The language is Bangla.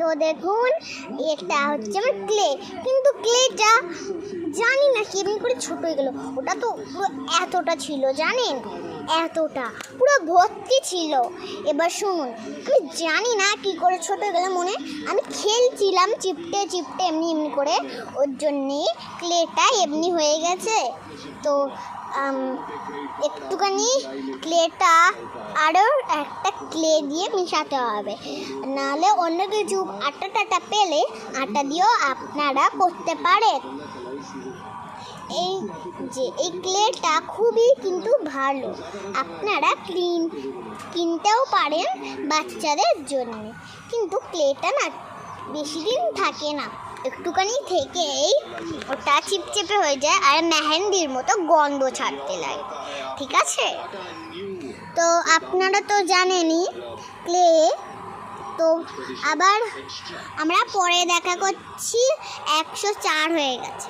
তো দেখুন, এটা হচ্ছে আমার ক্লে কিন্তু ক্লেটা জানি না কেমনি করে ছোট হয়ে গেল। ওটা তো এতটা ছিল, জানেন? এতটা। পুরো ভর্তি ছিল। এবার শুনুন, আমি জানি না কি করে ছোট হয়ে গেল মনে। আমি খেলছিলাম চিপটে চিপটে এমনি এমনি করে। ওর জন্যে ক্লেটা এমনি হয়ে গেছে। তো একটুখানি ক্লেটা আরও একটা ক্লে দিয়ে মিশাতে হবে। নাহলে অন্য কিছু আটা টাটা পেলে আটা দিয়েও আপনারা করতে পারেন। এই যে, এই ক্লেটা খুবই কিন্তু ভালো। আপনারা ক্লিন, কিনতেও পারেন বাচ্চাদের জন্য। কিন্তু ক্লেটা না, বেশি দিন থাকে না। একটুখানি থেকেই ওটা চিপচিপে হয়ে যায় আর মেহেন্দির মতো গন্ধ ছাড়তে লাগে। ঠিক আছে? তো আপনারা তো জানেনই, ক্লে, তো আবার আমরা পরে দেখা করছি, একশো চার হয়ে গেছে।